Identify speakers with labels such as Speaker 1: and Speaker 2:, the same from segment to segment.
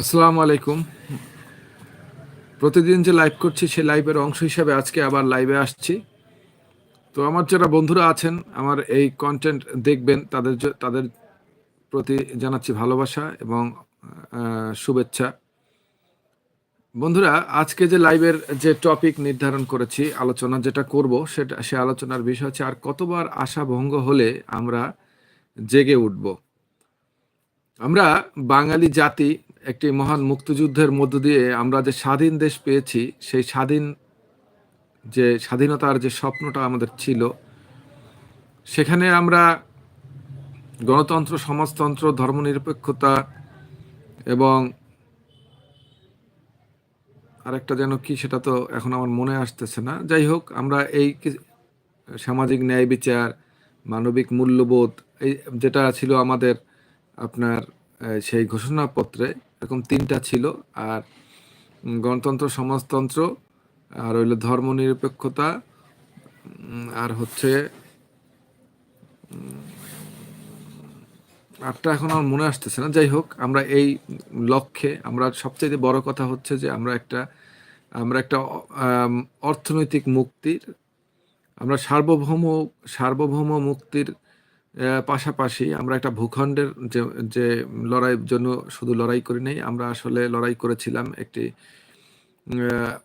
Speaker 1: আসসালামু আলাইকুম। প্রতিদিন যে লাইভ করছি, সেই লাইভের অংশ হিসাবে আজকে আবার লাইভে আসছি। তো আমার যারা বন্ধুরা আছেন, আমার এই কন্টেন্ট দেখবেন, তাদের তাদের প্রতি জানাচ্ছি ভালোবাসা এবং শুভেচ্ছা। বন্ধুরা, আজকে যে লাইভের যে টপিক নির্ধারণ করেছি, আলোচনা যেটা করব, সেটা সে আলোচনার বিষয় হচ্ছে, আর কতবার আশা ভঙ্গ হলে আমরা জেগে উঠব? আমরা বাঙালি জাতি একটি মহান মুক্তিযুদ্ধের মধ্য দিয়ে আমরা যে স্বাধীন দেশ পেয়েছি, সেই স্বাধীন যে স্বাধীনতার যে স্বপ্নটা আমাদের ছিল, সেখানে আমরা গণতন্ত্র, সমাজতন্ত্র, ধর্মনিরপেক্ষতা এবং আরেকটা যেন কি সেটা তো এখন আমার মনে আসতেছে না। যাই হোক, আমরা এই সামাজিক ন্যায় বিচার, মানবিক মূল্যবোধ, এই যেটা ছিল আমাদের আপনার সেই ঘোষণাপত্রে এরকম তিনটা ছিল। আর গণতন্ত্র, সমাজতন্ত্র, আর হইল ধর্মনিরপেক্ষতা আর হচ্ছে আটটা এখন আমার মনে আসতেছে না। যাই হোক, আমরা এই লক্ষ্যে, আমরা সবচেয়ে বড় কথা হচ্ছে যে আমরা একটা আমরা একটা অর্থনৈতিক মুক্তির, আমরা সার্বভৌম সার্বভৌম মুক্তির পাশাপাশি আমরা একটা ভূখণ্ডের যে যে লড়াইয়ের জন্য শুধু লড়াই করি নাই, আমরা আসলে লড়াই করেছিলাম একটি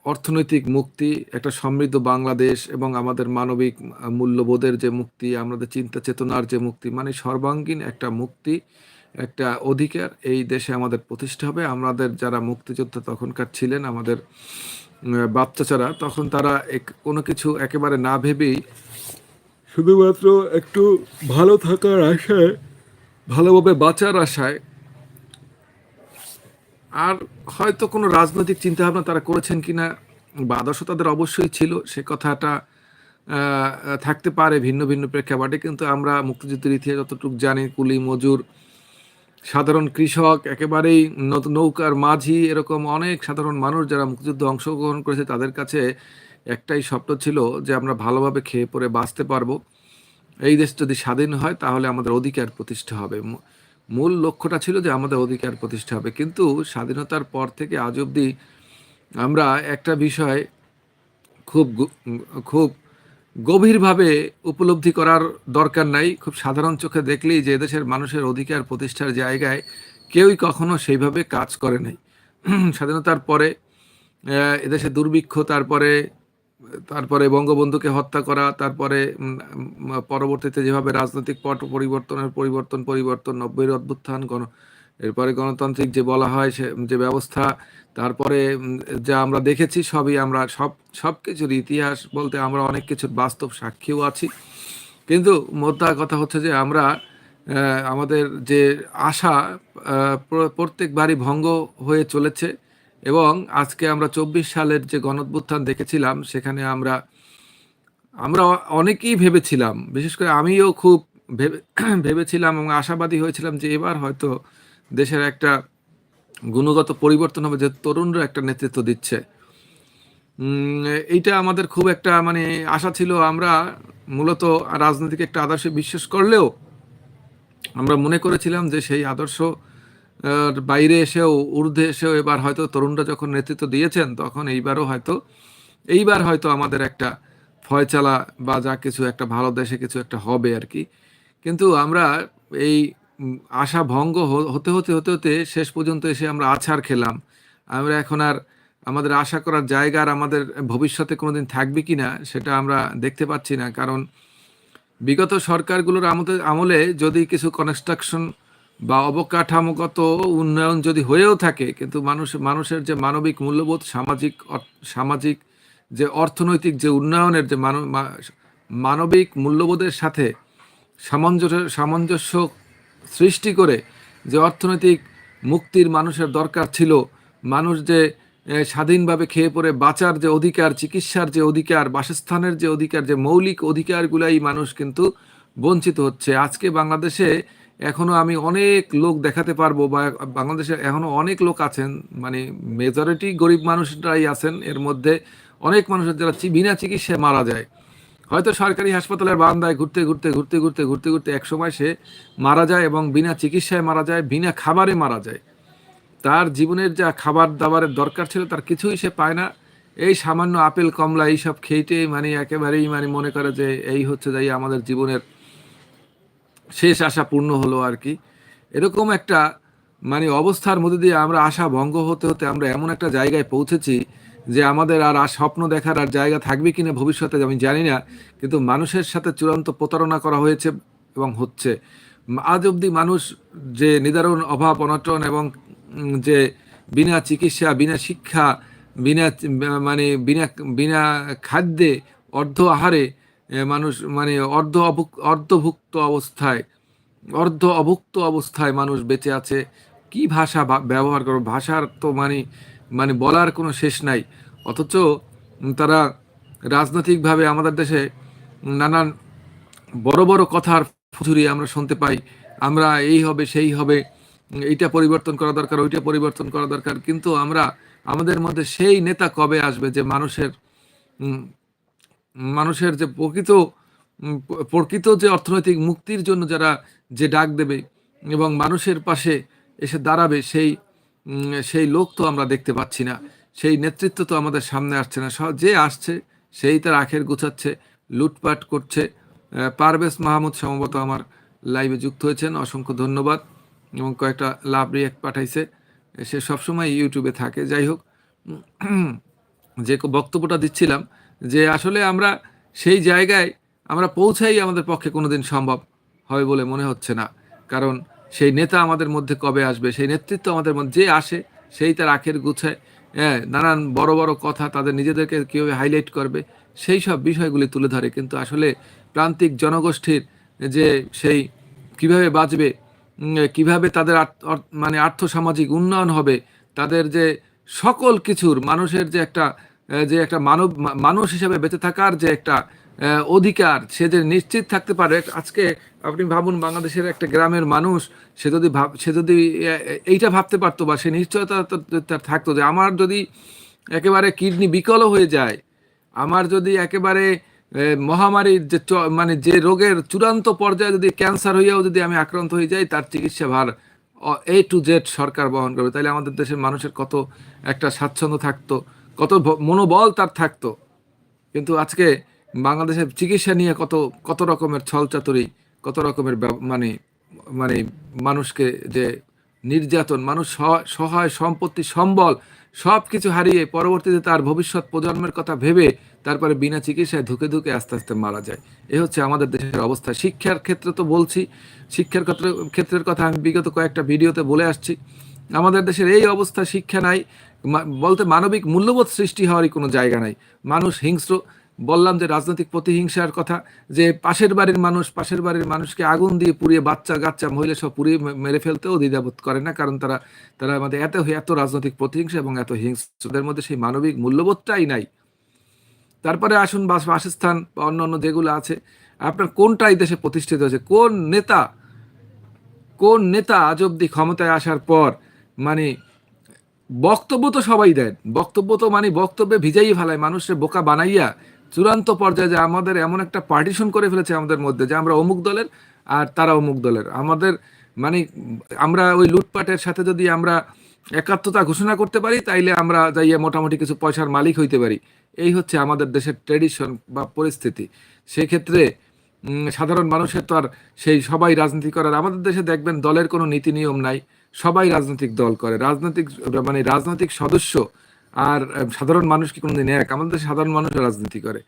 Speaker 1: অর্থনৈতিক মুক্তি, একটা সমৃদ্ধ বাংলাদেশ এবং আমাদের মানবিক মূল্যবোধের যে মুক্তি, আমাদের চিন্তা চেতনার যে মুক্তি মানে সর্বাঙ্গীন একটা মুক্তি, একটা অধিকার এই দেশে আমাদের প্রতিষ্ঠা হবে। আমাদের যারা মুক্তিযোদ্ধা তখনকার ছিলেন, আমাদের বাচ্চাচারা তখন তারা এক- কোনো কিছু একেবারে না ভেবেই শুধুমাত্র একটু ভালো থাকার আশায়, ভালোভাবে বাঁচার আশায়, আর হয়তো কোনো রাজনৈতিক চিন্তাভাবনা তারা করেছেন কিনা বা আদর্শ তাদের অবশ্যই ছিল, সে কথাটা থাকতে পারে ভিন্ন ভিন্ন প্রেক্ষাপটে, কিন্তু আমরা মুক্তিযুদ্ধের ইতিহাস যতটুকু জানি, কুলি, মজুর, সাধারণ কৃষক, একেবারেই নৌকার মাঝি, এরকম অনেক সাধারণ মানুষ যারা মুক্তিযুদ্ধে অংশগ্রহণ করেছে, তাদের কাছে একটাই স্বপ্ন ছিল যে আমরা ভালোভাবে খেয়ে পরে বাঁচতে পারব। এই দেশ যদি স্বাধীন হয়, তাহলে আমাদের অধিকার প্রতিষ্ঠা হবে। মূল লক্ষ্যটা ছিল যে আমাদের অধিকার প্রতিষ্ঠা হবে। কিন্তু স্বাধীনতার পর থেকে আজ অবধি আমরা একটা বিষয় খুব খুব গভীরভাবে উপলব্ধি করার দরকার নাই। খুব সাধারণ চোখে দেখলেই যে এদেশের মানুষের অধিকার প্রতিষ্ঠার জায়গায় কেউই কখনো সেইভাবে কাজ করে নাই। স্বাধীনতার পরে এদেশে দুর্ভিক্ষ, তারপরে তারপরে বঙ্গবন্ধুকে হত্যা করা, তারপরে পরবর্তীতে যেভাবে রাজনৈতিক পট পরিবর্তনের পরিবর্তন পরিবর্তন, নব্বইয়ের অভ্যুত্থান, গণ, এরপরে গণতান্ত্রিক যে বলা হয় সে, যে ব্যবস্থা, তারপরে যা আমরা দেখেছি সবই আমরা, সব সব কিছুর ইতিহাস বলতে আমরা অনেক কিছুর বাস্তব সাক্ষীও আছি। কিন্তু মোদ্দা কথা হচ্ছে যে আমরা আমাদের যে আশা প্রত্যেকবারই ভঙ্গ হয়ে চলেছে। এবং আজকে আমরা চব্বিশ সালের যে গণঅভ্যুত্থান দেখেছিলাম, সেখানে আমরা আমরা অনেকেই ভেবেছিলাম, বিশেষ করে আমিও খুব ভেবে, ভেবেছিলাম এবং আশাবাদী হয়েছিলাম যে এবার হয়তো দেশের একটা গুণগত পরিবর্তন হবে, যে তরুণরা একটা নেতৃত্ব দিচ্ছে। এইটা আমাদের খুব একটা মানে আশা ছিল, আমরা মূলত রাজনৈতিক একটা আদর্শে বিশ্বাস করলেও আমরা মনে করেছিলাম যে সেই আদর্শ বাইরে এসেও, ঊর্ধ্বে এসেও এবার হয়তো তরুণরা যখন নেতৃত্ব দিয়েছেন, তখন এইবারও হয়তো, এইবার হয়তো আমাদের একটা ফয়চালা বা যা কিছু একটা ভালো দেশে কিছু একটা হবে আর কি। কিন্তু আমরা এই আশা ভঙ্গ হতে হতে হতে হতে শেষ পর্যন্ত এসে আমরা আছাড় খেলাম। আমরা এখন আর আমাদের আশা করার জায়গা আর আমাদের ভবিষ্যতে কোনোদিন থাকবে কি না, সেটা আমরা দেখতে পাচ্ছি না। কারণ বিগত সরকারগুলোর আমলে আমলে যদি কিছু কনস্ট্রাকশন বা অবকাঠামোগত উন্নয়ন যদি হয়েও থাকে, কিন্তু মানুষ, মানুষের যে মানবিক মূল্যবোধ, সামাজিক সামাজিক যে অর্থনৈতিক যে উন্নয়নের যে মানবিক মূল্যবোধের সাথে সামঞ্জস্য সামঞ্জস্য সৃষ্টি করে যে অর্থনৈতিক মুক্তির মানুষের দরকার ছিল, মানুষ যে স্বাধীনভাবে খেয়ে পরে বাঁচার যে অধিকার, চিকিৎসার যে অধিকার, বাসস্থানের যে অধিকার, যে মৌলিক অধিকারগুলাই মানুষ কিন্তু বঞ্চিত হচ্ছে। আজকে বাংলাদেশে এখনও আমি অনেক লোক দেখাতে পারব বা বাংলাদেশে এখনও অনেক লোক আছেন মানে মেজরিটি গরিব মানুষরাই আছেন। এর মধ্যে অনেক মানুষের যারা বিনা চিকিৎসায় মারা যায়। হয়তো সরকারি হাসপাতালের বারান্দায় ঘুরতে ঘুরতে ঘুরতে ঘুরতে ঘুরতে ঘুরতে এক সময় সে মারা যায় এবং বিনা চিকিৎসায় মারা যায়, বিনা খাবারে মারা যায়। তার জীবনের যা খাবার দাবারের দরকার ছিল তার কিছুই সে পায় না। এই সামান্য আপেল, কমলা এইসব খেয়েটে মানে একেবারেই মানে মনে করে যে এই হচ্ছে যাই আমাদের জীবনের শেষ আশা পূর্ণ হলো আর কি। এরকম একটা মানে অবস্থার মধ্যে দিয়ে আমরা আশা ভঙ্গ হতে হতে আমরা এমন একটা জায়গায় পৌঁছেছি যে আমাদের আর স্বপ্ন দেখার আর জায়গা থাকবে কিনা ভবিষ্যতে আমি জানি না, কিন্তু মানুষের সাথে চূড়ান্ত প্রতারণা করা হয়েছে এবং হচ্ছে। আজ অবধি মানুষ যে নিদারুণ অভাব, অনটন এবং যে বিনা চিকিৎসা, বিনা শিক্ষা, বিনা মানে বিনা বিনা খাদ্যে অর্ধ আহারে মানুষ মানে অর্ধ অর্ধভুক্ত অবস্থায়, অর্ধ অভুক্ত অবস্থায় মানুষ বেঁচে আছে। কি ভাষা ব্যবহার করো ভাষার তো মানে মানে বলার কোনো শেষ নাই। অথচ তারা রাজনৈতিকভাবে আমাদের দেশে নানান বড় বড় কথার ফুচুরি আমরা শুনতে পাই। আমরা এই হবে, সেই হবে, এইটা পরিবর্তন করা দরকার, ওইটা পরিবর্তন করা দরকার। কিন্তু আমরা, আমাদের মধ্যে সেই নেতা কবে আসবে যে মানুষের মানুষের যে প্রকৃত প্রকৃত যে অর্থনৈতিক মুক্তির জন্য যারা যে ডাক দেবে এবং মানুষের পাশে এসে দাঁড়াবে, সেই সেই লোক তো আমরা দেখতে পাচ্ছি না। সেই নেতৃত্ব তো আমাদের সামনে আসছে না। যে আসছে, সেই তার আখের গুছাচ্ছে, লুটপাট করছে। পারভেজ মাহমুদ সম্ভবত আমার লাইভে যুক্ত হয়েছেন। অসংখ্য ধন্যবাদ এবং কয়েকটা লাভ রিয়াক্ট পাঠাইছে। সে সবসময় ইউটিউবে থাকে। যাই হোক যে বক্তব্যটা দিচ্ছিলাম যে আসলে আমরা সেই জায়গায় আমরা পৌঁছাই আমাদের পক্ষে কোনোদিন সম্ভব হবে বলে মনে হচ্ছে না। কারণ সেই নেতা আমাদের মধ্যে কবে আসবে, সেই নেতৃত্ব আমাদের মধ্যে যে আসে, সেই তার আখের গুছায় হ্যাঁ নানান বড় বড় কথা তাদের নিজেদেরকে কীভাবে হাইলাইট করবে, সেই সব বিষয়গুলি তুলে ধরে। কিন্তু আসলে প্রান্তিক জনগোষ্ঠীর যে সেই কীভাবে বাঁচবে কীভাবে তাদের মানে আর্থসামাজিক উন্নয়ন হবে, তাদের যে সকল কিছুর মানুষের যে একটা যে একটা মানব মানুষ হিসেবে বেঁচে থাকার যে একটা অধিকার, সে যে নিশ্চিত থাকতে পারে, আজকে আপনি ভাবুন বাংলাদেশের একটা গ্রামের মানুষ, সে যদি ভাব, সে যদি এইটা ভাবতে পারতো বা সে নিশ্চয়তা থাকতো যে আমার যদি একেবারে কিডনি বিকলও হয়ে যায়, আমার যদি একেবারে মহামারীর যে মানে যে রোগের চূড়ান্ত পর্যায়ে যদি ক্যান্সার হইয়াও যদি আমি আক্রান্ত হয়ে যাই, তার চিকিৎসা ভার এ টু জেড সরকার বহন করবে। তাহলে আমাদের দেশের মানুষের কত একটা স্বাচ্ছন্দ্য থাকতো, কত মনোবল তার থাকতো। কিন্তু আজকে বাংলাদেশের চিকিৎসা নিয়ে কত কত রকমের ছলচাতুরি, কত রকমের মানে মানে মানুষকে যে নির্যাতন, মানুষ সহ- সহায়, সম্পত্তি, সম্বল সব কিছু হারিয়ে পরবর্তীতে তার ভবিষ্যৎ প্রজন্মের কথা ভেবে তারপরে বিনা চিকিৎসায় ধুকে ধুকে আস্তে আস্তে মারা যায়। এ হচ্ছে আমাদের দেশের অবস্থা। শিক্ষার ক্ষেত্রে তো বলছি, শিক্ষার ক্ষেত্রে, ক্ষেত্রের কথা আমি বিগত কয়েকটা ভিডিওতে বলে আসছি। আমাদের দেশের এই অবস্থা, শিক্ষা নাই বলতে মানবিক মূল্যবোধ সৃষ্টি হওয়ারই কোনো জায়গা নাই। মানুষ হিংস্র। বললাম যে রাজনৈতিক প্রতিহিংসার কথা, যে পাশের বাড়ির মানুষ, পাশের বাড়ির মানুষকে আগুন দিয়ে পুড়িয়ে বাচ্চা কাচ্চা মহিলা সব পুড়িয়ে মেরে ফেলতেও দ্বিধাবোধ করে না, কারণ তারা তারা আমাদের এত এত রাজনৈতিক প্রতিহিংসা এবং এত হিংস্রদের মধ্যে সেই মানবিক মূল্যবোধটাই নাই। তারপরে আসুন বাস বাসস্থান বা অন্য অন্য যেগুলো আছে, আপনার কোনটা এই দেশে প্রতিষ্ঠিত হয়েছে? কোন নেতা কোন নেতা আজ অব্দি ক্ষমতায় আসার পর মানে বক্তব্য তো সবাই দেন, বক্তব্য তো মানে বক্তব্যে ভিজাই ফেলায়, মানুষের বোকা বানাইয়া চূড়ান্ত পর্যায়ে যে আমাদের এমন একটা পার্টিশন করে ফেলেছে আমাদের মধ্যে যে আমরা অমুক দলের আর তারা অমুক দলের। আমাদের মানে আমরা ওই লুটপাটের সাথে যদি আমরা একাত্মতা ঘোষণা করতে পারি, তাইলে আমরা যাইয়া মোটামুটি কিছু পয়সার মালিক হইতে পারি। এই হচ্ছে আমাদের দেশের ট্রেডিশন বা পরিস্থিতি। সেক্ষেত্রে সাধারণ মানুষের তো আর সেই সবাই রাজনীতি করার, আমাদের দেশে দেখবেন দলের কোনো নীতি নিয়ম নাই, সবাই রাজনৈতিক দল করে। রাজনৈতিক মানে রাজনৈতিক সদস্য আর, সাধারণ মানুষ কি কোনোদিন এক? আমাদের দেশে সাধারণ মানুষ রাজনীতি করে।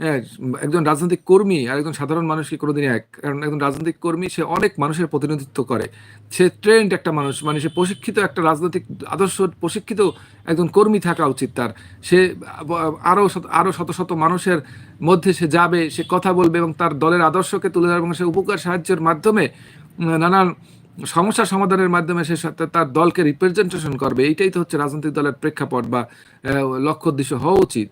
Speaker 1: একজন রাজনৈতিক কর্মী আর একজন সাধারণ মানুষ কি কোনোদিন এক, কারণ একজন রাজনৈতিক কর্মী, সে অনেক মানুষের প্রতিনিধিত্ব করে। সে ট্রেন্ড একটা মানুষ মানে সে প্রশিক্ষিত একটা রাজনৈতিক আদর্শ, প্রশিক্ষিত একজন কর্মী থাকা উচিত তার। সে আরও আরও শত শত মানুষের মধ্যে সে যাবে, সে কথা বলবে এবং তার দলের আদর্শকে তুলে ধরবে এবং সে উপকার সাহায্যের মাধ্যমে নানান সমস্যা সমাধানের মাধ্যমে সে তার দলকে রিপ্রেজেন্টেশন করবে। এইটাই তো হচ্ছে রাজনৈতিক দলের প্রেক্ষাপট বা লক্ষ্য উদ্দেশ্য হওয়া উচিত।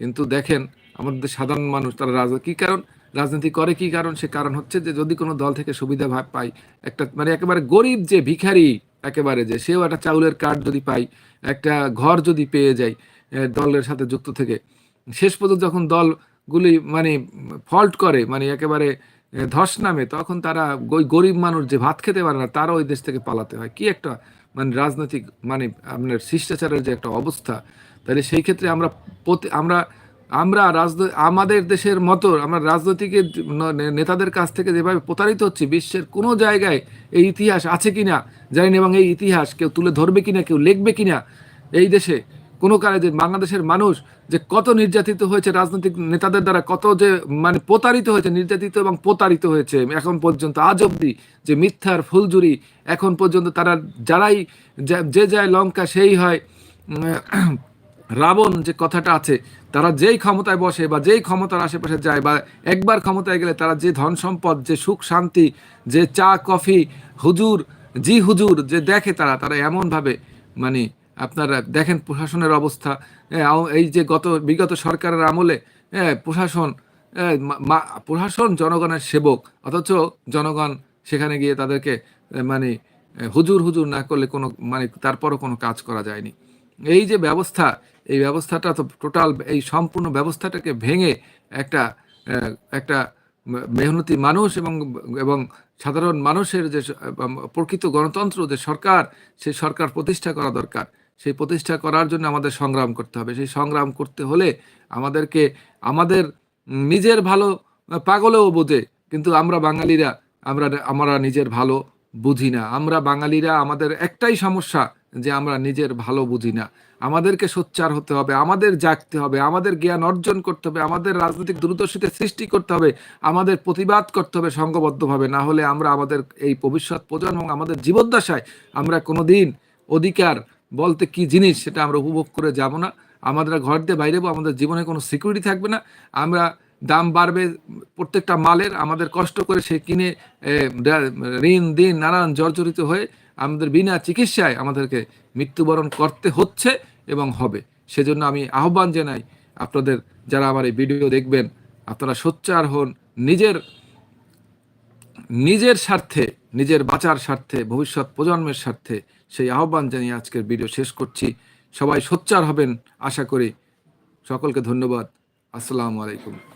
Speaker 1: কিন্তু দেখেন আমাদের সাধারণ মানুষ, তারা রাজ কী কারণ? রাজনীতি করে কি কারণ? সে কারণ হচ্ছে যে যদি কোনো দল থেকে সুবিধা ভাব পায়, একটা মানে একেবারে গরিব যে ভিখারি একেবারে যে, সেও একটা চাউলের কার্ড যদি পায়, একটা ঘর যদি পেয়ে যায় দলের সাথে যুক্ত থেকে, শেষ পর্যন্ত যখন দলগুলি মানে ফল্ট করে মানে একেবারে ধস নামে, তখন তারা ওই গরিব মানুষ যে ভাত খেতে পারে না, তারা ওই দেশ থেকে পালাতে হয়। কি একটা মানে রাজনৈতিক মানে আপনার শিষ্টাচারের যে একটা অবস্থা, তাহলে সেই ক্ষেত্রে আমরা প্রতি- আমরা আমরা আমাদের দেশের মতো, আমরা রাজনৈতিক নেতাদের কাছ থেকে যেভাবে প্রতারিত হচ্ছে, বিশ্বের কোনো জায়গায় এই ইতিহাস আছে কি না জানি না এবং এই ইতিহাস কেউ তুলে ধরবে কি না কেউ লিখবে কিনা এই দেশে। কোনো কালে যে বাংলাদেশের মানুষ যে কত নির্যাতিত হয়েছে, রাজনৈতিক নেতাদের দ্বারা কত যে মানে প্রতারিত হয়েছে, নির্যাতিত এবং প্রতারিত হয়েছে, এখন পর্যন্ত, আজ অবধি যে মিথ্যার ফুলজুরি এখন পর্যন্ত তারা যারাই, যে যায় লঙ্কা, সেই হয় রাবণ যে কথাটা আছে, তারা যেই ক্ষমতায় বসে বা যেই ক্ষমতার আশেপাশে যায় বা একবার ক্ষমতায় গেলে তারা যে ধন সম্পদ, যে সুখ শান্তি, যে চা, কফি, হুজুর, জি হুজুর যে দেখে তারা তারা এমনভাবে মানে আপনারা দেখেন প্রশাসনের অবস্থা। এই যে গত বিগত সরকারের আমলে প্রশাসন প্রশাসন জনগণের সেবক, অথচ জনগণ সেখানে গিয়ে তাদেরকে মানে হুজুর হুজুর না করলে কোনো মানে তারপরও কোনো কাজ করা যায়নি। এই যে ব্যবস্থা, এই ব্যবস্থাটা তো টোটাল এই সম্পূর্ণ ব্যবস্থাটাকে ভেঙে একটা একটা মেহনতি মানুষ এবং এবং সাধারণ মানুষের যে প্রকৃত গণতন্ত্র, যে সরকার, সেই সরকার প্রতিষ্ঠা করা দরকার। সেই প্রতিষ্ঠা করার জন্য আমাদের সংগ্রাম করতে হবে। সেই সংগ্রাম করতে হলে আমাদেরকে, আমাদের নিজের ভালো, পাগলেও বোঝে, কিন্তু আমরা বাঙালিরা, আমরা আমরা নিজের ভালো বুঝি না। আমরা বাঙালিরা আমাদের একটাই সমস্যা যে আমরা নিজের ভালো বুঝি না। আমাদেরকে সোচ্চার হতে হবে, আমাদের জাগতে হবে, আমাদের জ্ঞান অর্জন করতে হবে, আমাদের রাজনৈতিক দূরদর্শিতা সৃষ্টি করতে হবে, আমাদের প্রতিবাদ করতে হবে সংঘবদ্ধভাবে না হলে আমরা আমাদের এই ভবিষ্যৎ প্রজন্ম আমাদের জীবদ্দশায় আমরা কোনোদিন অধিকার বলতে কি জিনিস সেটা আমরা উপভোগ করে যাব না। আমাদের ঘর দিয়ে বাইরে আমাদের জীবনে কোনো সিকিউরিটি থাকবে না। আমরা দাম বাড়বে প্রত্যেকটা মালের, আমাদের কষ্ট করে সে কিনে ঋণ, দিন, নানান জর্জরিত হয়ে আমাদের বিনা চিকিৎসায় আমাদেরকে মৃত্যুবরণ করতে হচ্ছে এবং হবে। সেজন্য আমি আহ্বান জানাই আপনাদের যারা আমার এই ভিডিও দেখবেন, আপনারা সোচ্চার হন, নিজের নিজের স্বার্থে, নিজের বাঁচার স্বার্থে, ভবিষ্যৎ প্রজন্মের স্বার্থে সেই আহ্বান জানিয়ে আজকের ভিডিও শেষ করছি। সবাই সোচ্চার হবেন, আশা করি। সকলকে ধন্যবাদ। আসসালামু আলাইকুম।